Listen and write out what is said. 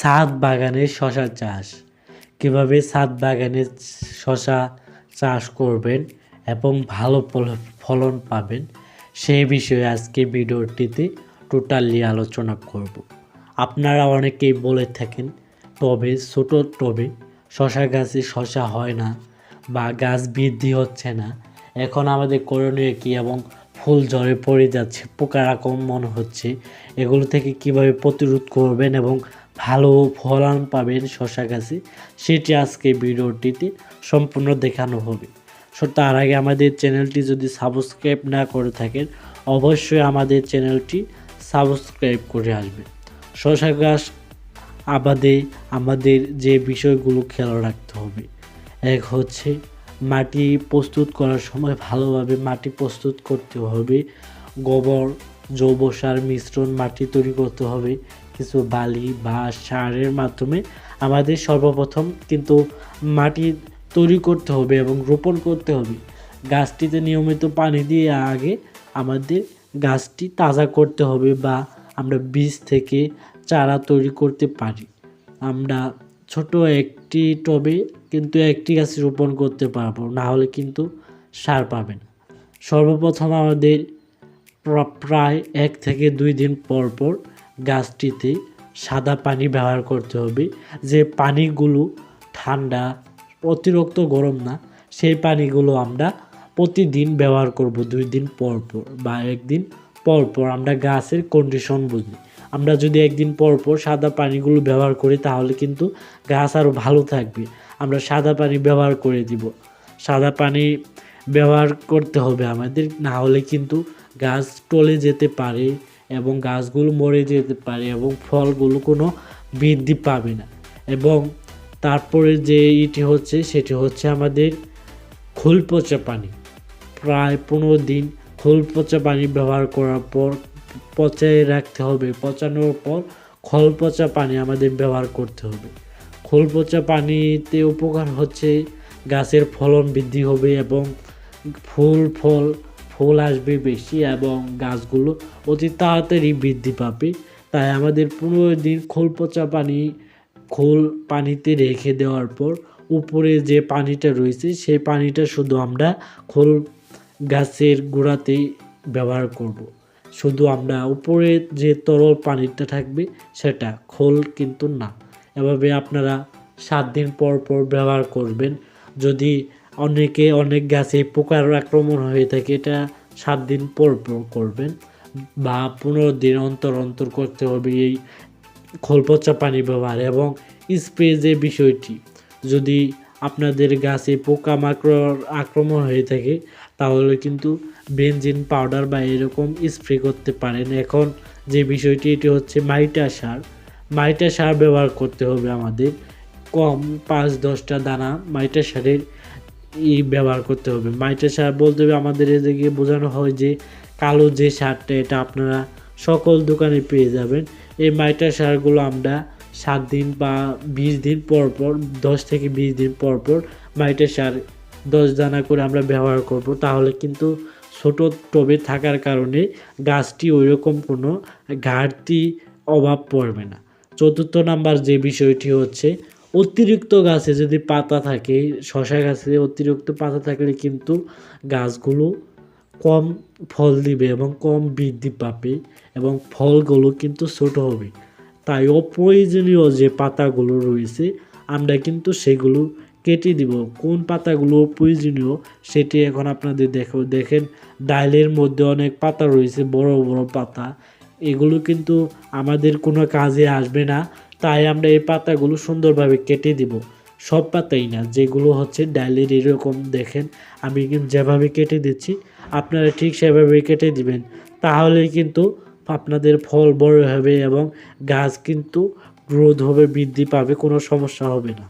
ছাদ বাগানে শশা চাষ। কীভাবে ছাদ বাগানে শশা চাষ করবেন এবং ভালো ফল- ফলন পাবেন সেই বিষয়ে আজকে ভিডিওটিতে টোটালি আলোচনা করব। আপনারা অনেকেই বলে থাকেন টবে ছোট টবে শশা গাছে শশা হয় না বা গাছ বৃদ্ধি হচ্ছে না। এখন আমাদের করণীয় কি এবং ফুল ঝরে পড়ে যাচ্ছে, পোকার আক্রমণ হচ্ছে, এগুলো থেকে কীভাবে প্রতিরোধ করবেন এবং ভালো ফলন পাবেন শশা গাছে, সেটি আজকে ভিডিওটিতে সম্পূর্ণ দেখানো হবে। সো তার আগে আমাদের চ্যানেলটি যদি সাবস্ক্রাইব না করে থাকেন, অবশ্যই আমাদের চ্যানেলটি সাবস্ক্রাইব করে আসবেন। শশা গাছ আবাদে আমাদের যে বিষয়গুলো খেয়াল রাখতে হবে। এক হচ্ছে মাটি প্রস্তুত করার সময় ভালোভাবে মাটি প্রস্তুত করতে হবে। গোবর, জৈব সার মিশ্রণ মাটি তৈরি করতে হবে। কিছু বালি বা সারের মাধ্যমে আমাদের সর্বপ্রথম কিন্তু মাটি তৈরি করতে হবে এবং রোপণ করতে হবে। গাছটিতে নিয়মিত পানি দিয়ে আগে আমাদের গাছটি তাজা করতে হবে বা আমরা বীজ থেকে চারা তৈরি করতে পারি। আমরা ছোট একটি টবে কিন্তু একটি গাছ রোপণ করতে পারব, না হলে কিন্তু সার পাবে না। সর্বপ্রথম আমাদের প্রায় এক থেকে দুই দিন পর পর গাছটিতে সাদা পানি ব্যবহার করতে হবে। যে পানিগুলো ঠান্ডা, অতিরিক্ত গরম না, সেই পানিগুলো আমরা প্রতিদিন ব্যবহার করব দুই দিন পর পর বা একদিন পর পর। আমরা গাছের কন্ডিশন বুঝি। আমরা যদি একদিন পর পর সাদা পানিগুলো ব্যবহার করি, তাহলে কিন্তু গাছ আরও ভালো থাকবে। আমরা সাদা পানি ব্যবহার করে দিব। সাদা পানি ব্যবহার করতে হবে আমাদের, না হলে কিন্তু গাছ টলে যেতে পারে। এবং গাছগুলো মরে যেতে পারে এবং ফলগুলো কোনো বৃদ্ধি পাবে না। এবং তারপরে যে ইটি হচ্ছে, সেটি হচ্ছে আমাদের খোল পচা পানি। প্রায় পনেরো দিন খোল পচা পানি ব্যবহার করার পর পচায় রাখতে হবে। পচানোর পর খোল পচা পানি আমাদের ব্যবহার করতে হবে। খোল পচা পানিতে উপকার হচ্ছে গাছের ফলন বৃদ্ধি হবে এবং ফুল, ফল ফুল আসবে বেশি এবং গাছগুলো অতি তাড়াতাড়ি বৃদ্ধি পাবে। তাই আমাদের পনেরো দিন খোল পচা পানি, খোল পানিতে রেখে দেওয়ার পর উপরে যে পানিটা রয়েছে, সেই পানিটা শুধু আমরা খোল গাছের গোড়াতেই ব্যবহার করব। শুধু আমরা উপরে যে তরল পানিটা থাকবে, সেটা খোল কিন্তু না। এভাবে আপনারা সাত দিন পর পর ব্যবহার করবেন। যদি অনেকে অনেক গাছে পোকার আক্রমণ হয়ে থাকে, এটা সাত দিন পর করবেন বা পনেরো দিন অন্তর অন্তর করতে হবে এই খোলপচা পানি ব্যবহার এবং স্প্রে যে বিষয়টি। যদি আপনাদের গাছে পোকামাকড় আক্রমণ হয়ে থাকে, তাহলে কিন্তু বেনজিন পাউডার বা এরকম স্প্রে করতে পারেন। এখন যে বিষয়টি, এটি হচ্ছে মাইটা সার। মাইটা সার ব্যবহার করতে হবে আমাদের। কম পাঁচ দশটা দানা মাইটা সারের ই ব্যবহার করতে হবে। মাইটা সার বলতে হবে, আমাদের এদিকে বোঝানো হয় যে কালো যে সারটা এটা আপনারা সকল দোকানে পেয়ে যাবেন। এই মাইটা সারগুলো আমরা সাত দিন বা বিশ দিন পর পর, দশ থেকে বিশ দিন পর পর মাইটা সার দশ দানা করে আমরা ব্যবহার করব। তাহলে কিন্তু ছোট টবে থাকার কারণে গাছটি ওইরকম কোনো ঘাটতি অভাব পড়বে না। চতুর্থ নাম্বার যে বিষয়টি হচ্ছে অতিরিক্ত গাছে যদি পাতা থাকে, শশা গাছে অতিরিক্ত পাতা থাকলে কিন্তু গাছগুলো কম ফল দিবে এবং কম বৃদ্ধি পাবে এবং ফলগুলো কিন্তু ছোট হবে। তাই অপ্রয়োজনীয় যে পাতাগুলো রয়েছে, আমরা কিন্তু সেগুলো কেটে দিব। কোন পাতাগুলো প্রয়োজনীয় সেটি এখন আপনাদের দেখো, দেখেন ডালের মধ্যে অনেক পাতা রয়েছে, বড় বড় পাতা। এগুলো কিন্তু আমাদের কোনো কাজে আসবে না। তাই আমরা এই পাতাগুলো সুন্দরভাবে কেটে দিব। সব পাতাই না, যেগুলো হচ্ছে ডালের এরকম দেখেন, আমি কিন্তু যেভাবে কেটে দিচ্ছি, আপনারা ঠিক সেভাবে কেটে দিবেন। তাহলেই কিন্তু আপনাদের ফল বড় হবে এবং গাছ কিন্তু গ্রোথ হবে, বৃদ্ধি পাবে, কোনো সমস্যা হবে না।